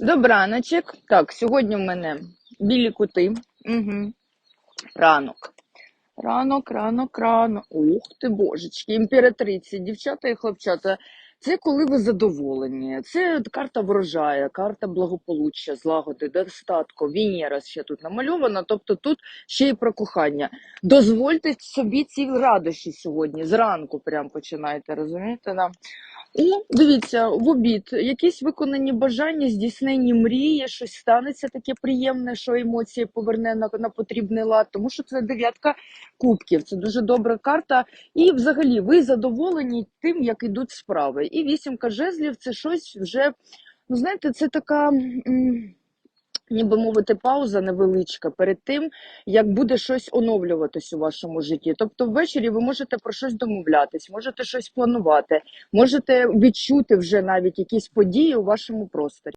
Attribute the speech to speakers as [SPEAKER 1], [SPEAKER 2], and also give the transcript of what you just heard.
[SPEAKER 1] Добраночок. Так, сьогодні в мене білі кути. Угу. Ранок. Ранок, ранок, ранок. Ух ти, божечки, імператриці, дівчата і хлопчата. Це коли ви задоволені. Це карта врожаю, карта благополуччя, злагоди, достатку, Венера ще тут намальована. Тобто тут ще й про кохання. Дозвольте собі ці радощі сьогодні. Зранку прям починайте, розумієте? Да? І дивіться, в обід якісь виконані бажання, здійснені мрії, щось станеться таке приємне, що емоції поверне на, на потрібний лад, тому що це дев'ятка кубків, це дуже добра карта. І взагалі ви задоволені тим, як йдуть справи. І вісімка жезлів це щось вже, ну знаєте, це така. м, Ніби мовити, пауза невеличка перед тим, як буде щось оновлюватись у вашому житті. Тобто, ввечері ви можете про щось домовлятись, можете щось планувати, можете відчути вже навіть якісь події у вашому просторі.